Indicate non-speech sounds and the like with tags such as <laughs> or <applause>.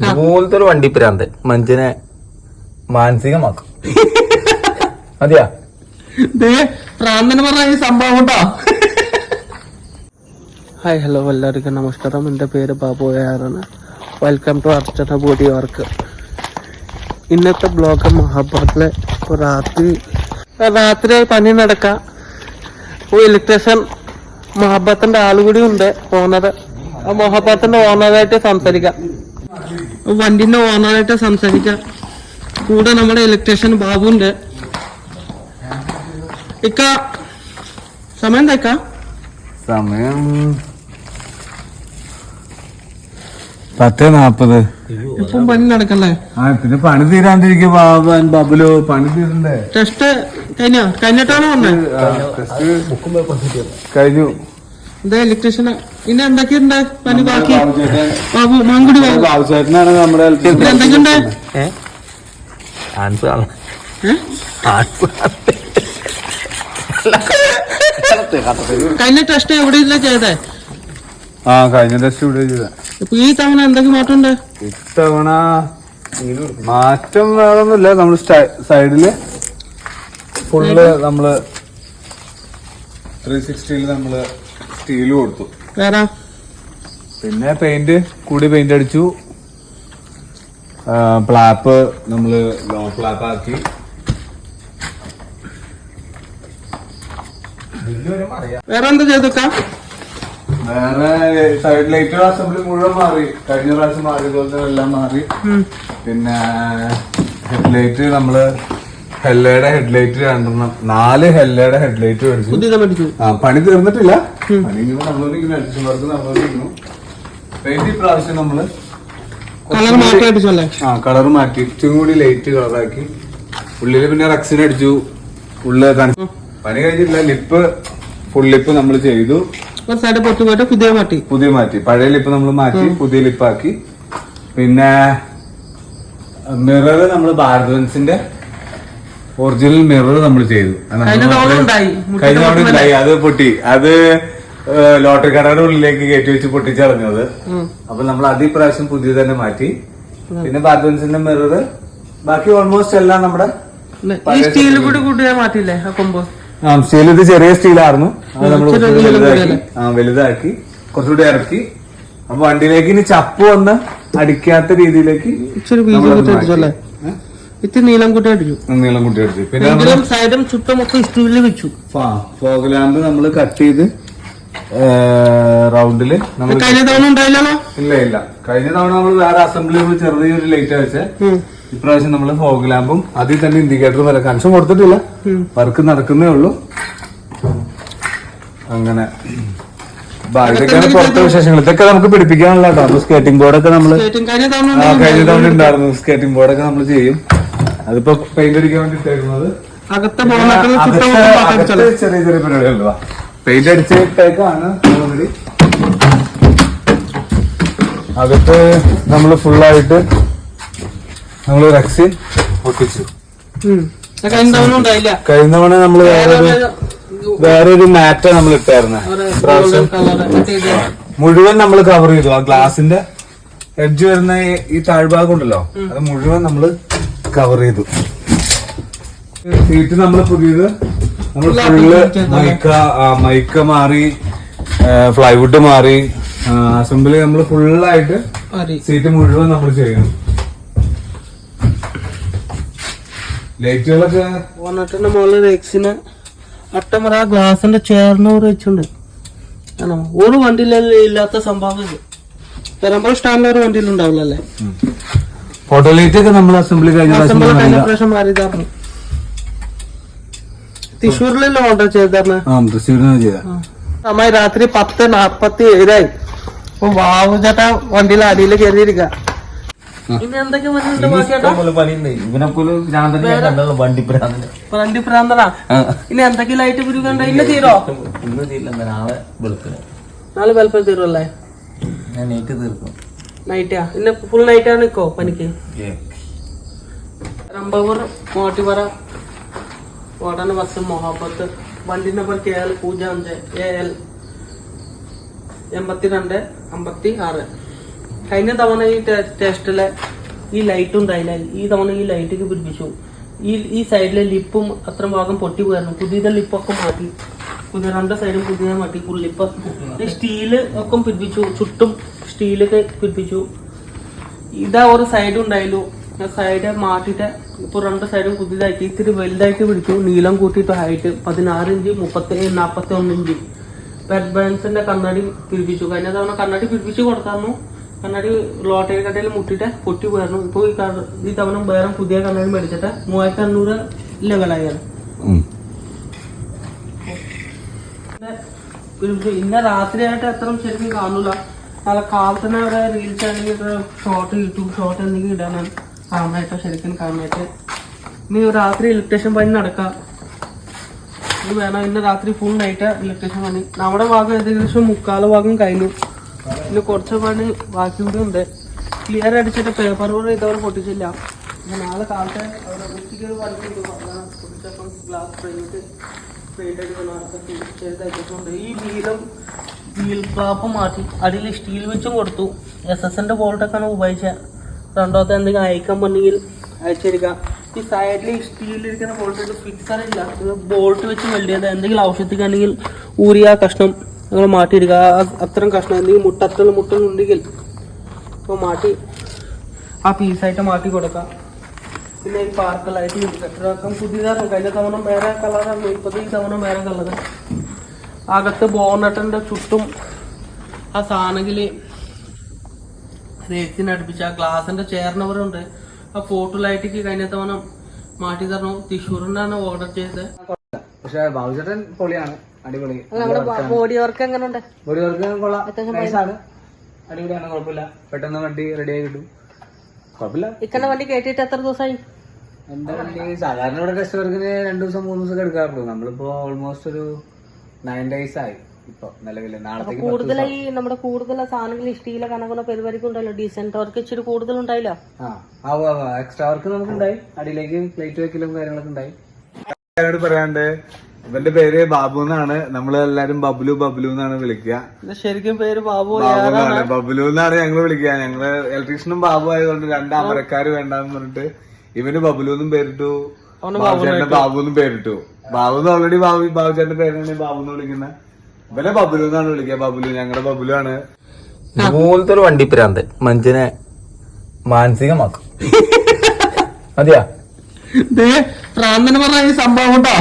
ഇതുപോലത്തെ ഒരു വണ്ടി പ്രാന്തൻ മനുഷ്യനെ മാനസികമാക്കും. മതിയാ? പ്രാന്തന് പറഞ്ഞ സംഭവം കേട്ടോ ഹായ് ഹലോ എല്ലാവർക്കും നമസ്കാരം. എന്റെ പേര് ബാബു ആറാണ് welcome to Archana body work. ഇന്നത്തെ ബ്ലോഗ് മഹാഭാരത്തിലെ ഇപ്പോൾ രാത്രി രാത്രി പണി നടക്കാം. ഓ ഇലക്ട്രീഷ്യൻ മഹാഭാരത്തിന്റെ ആളുകൂടി ഉണ്ട്. ഓണർ ആ മഹാഭാരത്തിന്റെ ഓണറായിട്ട് സംസാരിക്കാം. വണ്ടിന്റെ ഓണറായിട്ട് സംസാരിക്കാം. കൂടെ നമ്മുടെ ഇലക്ട്രീഷ്യൻ ബാബുണ്ട്. ഇക്ക സമയം എന്താ ഇക്ക? സമയം പത്ത് നാപ്പത്. ഇപ്പം പണി നടക്കല്ലേ ആ പിന്നെ പണി തീരാണ്ടിരിക്കും ബാബൻ ബബുലു പണി തീരണ്ടേ? ടെസ്റ്റ് കഴിഞ്ഞോ? കഴിഞ്ഞിട്ടാണോ വന്നേ? കഴിഞ്ഞു. എന്താ ഇലക്ട്രീഷ്യൻ ഇനി എന്തൊക്കെയുണ്ട് പണി ബാക്കി? ബാബു ബാബുചേട്ടനാണ് നമ്മുടെ എന്തൊക്കെയുണ്ട് ആൻസ് കഴിഞ്ഞ ടെസ്റ്റ് എവിടെയില്ല ചെയ്തേ? ആ കഴിഞ്ഞ ടെസ്റ്റ് ഇവിടെ ചെയ്ത. ഇപ്പൊ ഈ തവണ എന്തൊക്കെ മാറ്റമുണ്ട്? ഇത്തവണ മാറ്റം വേറൊന്നുമില്ല. നമ്മൾ സൈഡിൽ ഫുള്ള് നമ്മൾ ത്രീ സിക്സ്റ്റിയിൽ നമ്മൾ സ്റ്റീൽ കൊടുത്തു. വേറെ? പിന്നെ പെയിന്റ് കൂടി പെയിന്റ് അടിച്ചു. പ്ലാപ്പ് നമ്മൾ ലോ പ്ലാപ്പ് ആക്കി. വേറെ എന്താ ചെയ്തക്ക വേറെ സൈഡ് ലൈറ്റ് അസംബ്ലി മുഴുവൻ മാറി. കഴിഞ്ഞ പ്രാവശ്യം മാറിയതുപോലെ എല്ലാം മാറി. പിന്നെ ഹെഡ്ലൈറ്റ് നമ്മൾ ഹെല്ലയുടെ ഹെഡ്ലൈറ്റ് രണ്ടെണ്ണം. നാല് ഹെല്ലയുടെ ഹെഡ്ലൈറ്റ് മേടിച്ചു. ആ പണി തീർന്നിട്ടില്ല. പണി ഇങ്ങനെ അടിച്ചു അഡ്ജസ്റ്റ് വർക്ക് നടന്നുകൊണ്ടിരിക്കുന്നു. പെയിന്റ് പ്രാവശ്യം നമ്മൾ കളർ മാറ്റി അടിച്ചല്ലേ ആ കളർ മാറ്റി. ഇച്ചും കൂടി ലൈറ്റ് കളറാക്കി ഉള്ളിൽ പിന്നെ റക്സിന് അടിച്ചു. ഉള്ളിൽ കാണിച്ചു. പണി കഴിഞ്ഞില്ല ലിപ്പ് ഫുൾ ലിപ്പ് നമ്മൾ ചെയ്തു. സൈഡ് പൊട്ടി പോയിട്ട് പുതിയ മാറ്റി. പുതിയ മാറ്റി. പഴയ ലിപ്പ് നമ്മൾ മാറ്റി പുതിയ ലിപ്പാക്കി പിന്നെ മിറർ നമ്മൾ ഭാരതവൻസിന്റെ ഒറിജിനൽ മിറർ നമ്മൾ ചെയ്തു. കഴിഞ്ഞ തവണ ഉണ്ടായി. അത് പൊട്ടി. അത് ലോട്ടറി കടയുടെ ഉള്ളിലേക്ക് കയറ്റി വെച്ച് പൊട്ടിച്ചളഞ്ഞത്. അപ്പൊ നമ്മൾ അത് ഇപ്രാവശ്യം പുതിയ തന്നെ മാറ്റി. പിന്നെ ബാത്റൂംസിന്റെ മിറർ ബാക്കി ഓൾമോസ്റ്റ് എല്ലാം നമ്മുടെ സ്റ്റീൽ കൂടി ആ കൊമ്പ്? ആ സ്റ്റീൽ ഇത് ചെറിയ സ്റ്റീലായിരുന്നു. അത് നമ്മൾ വലുതാക്കി. ആ വലുതാക്കി. കുറച്ചുകൂടി ഇറക്കി. അപ്പൊ വണ്ടിയിലേക്ക് ഇനി ചപ്പ് വന്ന് അടിക്കാത്ത രീതിയിലേക്ക്? ഇത്തിരി നീളം കൂട്ടി അടിച്ചു. നീളം കൂട്ടി അടിച്ചു. പിന്നെ സൈഡും സ്റ്റീലിൽ വെച്ചു. ഫോഗ് ലാമ്പ് നമ്മൾ കട്ട് ചെയ്ത് റൗണ്ടിൽ നമ്മൾ കഴിഞ്ഞ തവണ ഉണ്ടായില്ലല്ലോ ഇല്ല ഇല്ല. കഴിഞ്ഞ തവണ നമ്മൾ വേറെ അസംബ്ലി ചെറിയൊരു ലൈറ്റ് വെച്ചേ. ഇപ്രാവശ്യം നമ്മൾ ഫോഗ് ലാമ്പും അതിൽ തന്നെ ഇൻഡിക്കേറ്റർ വരെ കൺസം കൊടുത്തിട്ടില്ല. വർക്ക് നടക്കുന്നേ ഉള്ളൂ. അങ്ങനെ. ഇതൊക്കെയാണ് പുറത്തെ വിശേഷങ്ങൾ. ഇതൊക്കെ നമുക്ക് പിടിപ്പിക്കാനുള്ള കേട്ടോ. സ്കേറ്റിംഗ് ബോർഡൊക്കെ നമ്മൾ ഏറ്റവും കഴിഞ്ഞ തവണ ഉണ്ടായിരുന്നു? സ്കേറ്റിംഗ് ബോർഡൊക്കെ നമ്മൾ ചെയ്യും. അതിപ്പോ പെയിന്റ് അടിക്കാൻ വേണ്ടി ഇട്ടേക്കുന്നത് ചെറിയ ചെറിയ പരിപാടികളുണ്ട് പെയിന്റ് അടിച്ചിട്ടേക്കാണ് ഓൾറെഡി അകത്ത് നമ്മൾ ഫുള്ളായിട്ട് നമ്മൾ റക്സിൻ ഒട്ടിച്ചു കഴിഞ്ഞ തവണ നമ്മൾ നമ്മൾ വേറൊരു വേറൊരു മാറ്റ നമ്മൾ ഇട്ടായിരുന്നു. പ്രാവശ്യം മുഴുവൻ നമ്മൾ കവർ ചെയ്തു. ആ ഗ്ലാസിന്റെ എഡ്ജ് വരുന്ന ഈ- ഈ താഴ്ഭാഗം ഉണ്ടല്ലോ അത് മുഴുവൻ നമ്മൾ കവർ ചെയ്തു. സീറ്റ് നമ്മൾ പുതിയത് നമ്മൾ ഫുള്ള് മൈക്ക മൈക്ക മാറി ഫ്ലൈവുഡ് മാറി അസംബ്ലി നമ്മൾ ഫുള്ളായിട്ട് സീറ്റ് മുഴുവൻ നമ്മൾ ചെയ്യണം. ലൈറ്റുകളൊക്കെ ബോണറ്റിന്റെ മുകളിൽ എക്സിന് അട്ടമറ ആ ഗ്ലാസിന്റെ ചേർന്നൂറ് വെച്ചുണ്ട് ആണോ? ഒരു വണ്ടിയിലല്ലേ ഇല്ലാത്ത സംഭവം ഇത്. വണ്ടിയിൽ അല്ലേ ഫോട്ടോ ലൈറ്റ് ഒക്കെ നമ്മൾ അസംബ്ലി കഴിഞ്ഞ അസംബിൾ കഴിഞ്ഞ പ്രാവശ്യം മാറിയതായിരുന്നു തൃശ്ശൂരിലല്ലേ ഓർഡർ ചെയ്തത് ആ തൃശ്ശൂരിൽ ചെയ്ത സമയം രാത്രി പത്ത് നാപ്പത്തി ഏഴായി. അപ്പൊ വാവു ചേട്ടാ വണ്ടിയിൽ അടിയിൽ കയറിയിരിക്ക. ഇനി എന്തൊക്കെ ലൈറ്റ് ഇന്ന് തീരോ? ഇന്ന് തീരില്ല നാളെ വെളുപ്പിന്. നാളെ തീരുമല്ലേ ഞാൻ നേറ്റ് തീർക്കും. നൈറ്റാ ഇന്ന് ഫുൾ നൈറ്റാ നിക്കോ പനിക്ക് രമ്പൂർ മോട്ടിപ്പറ കോടന ബസ് मोहब्बत വണ്ടി നമ്പർ കെ എൽ പൂജ്യം അഞ്ച് എ എൽ എൺപത്തിരണ്ട് അമ്പത്തി ആറ് കഴിഞ്ഞ തവണ ഈ ടെസ്റ്റിലെ ഈ ലൈറ്റ് ഉണ്ടായില്ല. ഈ തവണ ഈ ലൈറ്റൊക്കെ പിടിപ്പിച്ചു. ഈ ഈ സൈഡിലെ ലിപ്പും അത്ര ഭാഗം പൊട്ടി പോയിരുന്നു പുതിയ ലിപ്പൊക്കെ മാറ്റി. പുതിയ രണ്ട് സൈഡും പുതിയ മാറ്റി. ഈ സ്റ്റീൽ ഒക്കെ പിടിപ്പിച്ചു. ചുട്ടും സ്റ്റീലൊക്കെ പിടിപ്പിച്ചു. ഇതാ ഒരു സൈഡ് ഉണ്ടായല്ലോ. സൈഡ് മാറ്റിട്ട് ഇപ്പൊ രണ്ട് സൈഡും പുതിയതാക്കി ഇത്തിരി വലുതായിട്ട് പിടിച്ചു. നീളം കൂട്ടിയിട്ട് ഹൈറ്റ് പതിനാറ് ഇഞ്ച് മുപ്പത്തി നാപ്പത്തി ഒന്ന് ഇഞ്ച് ബെഡ് ബാൻസിന്റെ കണ്ണാടി പിടിപ്പിച്ചു. കഴിഞ്ഞ തവണ കണ്ണാടി പിടിപ്പിച്ചു കൊടുത്തായിരുന്നു കണ്ണാടി ലോട്ടറി കടയിൽ മുട്ടിട്ട് പൊട്ടി പോയിരുന്നു. ഇപ്പൊ ഈ ഈ തവണ വേറെ പുതിയ കണ്ണാടി മേടിച്ചിട്ട് മൂവായിരത്തി അഞ്ഞൂറ് ലെവലായാണ് ഇന്ന രാത്രിയായിട്ട് അത്ര ശരിക്കും കാണൂല. നല്ല കാലത്തന്നെ അവിടെ റീൽസ് ആണെങ്കിൽ ഷോർട്ട് യൂട്യൂബ് ഷോർട്ട് എന്തെങ്കിലും ഇടാനാണ്. കാണാനായിട്ട് ശരിക്കും കാണാനായിട്ട് ഇനി രാത്രി ഇലക്ട്രീഷ്യൻ പണി നടക്കാം. ഇനി വേണം ഇന്ന് രാത്രി ഫുൾ നൈറ്റ് ഇലക്ട്രീഷ്യൻ പണി. നമ്മുടെ ഭാഗം ഏകദേശം മുക്കാൽ ഭാഗം കഴിഞ്ഞു. ഇനി കുറച്ച് പണി ബാക്കി കൂടി ഉണ്ട് ക്ലിയർ അടിച്ചിട്ട് പേപ്പർ കൂടെ ഇതവരെ പൊട്ടിച്ചില്ല. നാളെ കാലത്തെ ഉച്ചയ്ക്ക് ഒരു പണി. പൊട്ടിച്ചപ്പം ഗ്ലാസ് ഈ വീലും വീൽ ക്ലാപ്പ് മാറ്റി. അടിയിൽ സ്റ്റീൽ വെച്ചും കൊടുത്തു. എസ് എസിന്റെ ബോൾട്ടൊക്കെയാണ് ഉപയോഗിച്ചത് രണ്ടാമത്തെ എന്തെങ്കിലും അയക്കാൻ പറ്റുമെങ്കിൽ അയച്ചിരിക്കാം ഈ സൈഡിൽ സ്റ്റീലിൽ ഇരിക്കുന്ന ബോൾട്ട് ഫിക്സർ ഇല്ല ബോൾട്ട് വെച്ച് വെൽഡ് ചെയ്ത് എന്തെങ്കിലും ആവശ്യത്തിക്കാണെങ്കിൽ ഊരി ആ കഷ്ണം നിങ്ങൾ മാറ്റിയിടുക അത്രയും കഷ്ണം എന്തെങ്കിലും മുട്ട മുട്ടത്തുള്ള മുട്ടുന്നുണ്ടെങ്കിൽ അപ്പോൾ മാറ്റി ആ പീസായിട്ട് മാറ്റി കൊടുക്കാം. പിന്നെ ഈ പാർക്കലായിട്ട് കെട്ടിടക്കം പുതിയതാണ്. കഴിഞ്ഞ തവണ വേറെ കളറാണ് ഇപ്പോഴത്തെ ഈ തവണ വേറെ കളറ് അകത്ത് ബോണറ്റിന്റെ ചുറ്റും ആ സാധനത്തിൽ റേസിന് അടുപ്പിച്ച ആ ഗ്ലാസിന്റെ ചേർന്നവരുണ്ട് ആ ഫോട്ടോ ലൈറ്റിക്ക് കഴിഞ്ഞ തവണ മാറ്റി തരണം തൃശ്ശൂരിനാണ് ഓർഡർ ചെയ്തത്. പക്ഷെ ബാബുചേട്ടൻ പൊളിയാണ്. അടിപൊളി. ബോഡി വർക്ക് എങ്ങനെ ഉണ്ട് ബോഡി വർക്ക് കൊള്ളാം അടിപൊളിയാണ് കുഴപ്പമില്ല. പെട്ടെന്ന് വണ്ടി റെഡി ആയി കിട്ടും. കുഴപ്പമില്ല. ഇക്കന്റെ വണ്ടി കേട്ടിട്ട് എത്ര ദിവസമായി? എന്റെ വണ്ടി സാധാരണ ഇവിടെ ടെസ്റ്റ് വർക്കിന് രണ്ടു ദിവസം മൂന്ന് ദിവസം എടുക്കാറുള്ളൂ. നമ്മളിപ്പോ ഓൾമോസ്റ്റ് ഒരു നയൻ ഡേയ്സ് ആയി. ഇപ്പൊ കൂടുതലായി നമ്മുടെ കൂടുതൽ സാധനങ്ങൾ ഇഷ്ടീല കണക്കുന്ന പരിപാടിക്ക് ഉണ്ടല്ലോ ഡീസെന്റ് വർക്ക് ഇച്ചിരി കൂടുതൽ ഉണ്ടായില്ല ആ എക്സ്ട്രാ വർക്ക് നമുക്ക് ഉണ്ടായി അടിയിലേക്ക് പ്ലേറ്റ് വെക്കലും കാര്യങ്ങളൊക്കെ ഉണ്ടായി. പറയാണ്ട് ഇവന്റെ പേര് ബാബു എന്നാണ്. നമ്മൾ എല്ലാരും ബബ്ലു ബബ്ലു എന്നാണ് വിളിക്കുക. ശരിക്കും പേര് ബാബു എന്നാണ്. ബബ്ലു എന്നാണ് ഞങ്ങൾ വിളിക്കുക. ഞങ്ങൾ ഇലക്ട്രീഷ്യനും ബാബു ആയതുകൊണ്ട് രണ്ട് അമരക്കാര് വേണ്ടാന്ന് പറഞ്ഞിട്ട് ഇവന് ബബ്ലു എന്നും പേരിട്ടു. ബാബു എന്നും പേരിട്ടു. ബാബു എന്ന് ഓൾറെഡി ബാബു ബാബുചേട്ടന്റെ പേരാണ് ബാബു എന്ന് വിളിക്കുന്ന ഇവനെ ബബുലു എന്നാണ് വിളിക്കുക. ബബുലു ഞങ്ങളുടെ ബബുലു ആണ് മൂന്നത്തെ ഒരു വണ്ടി പ്രാന്ത്. മനുഷ്യനെ മാനസികമാക്കും. <laughs> മതിയാ? പ്രാന്തന് പറഞ്ഞ ഈ സംഭവം കേട്ടോ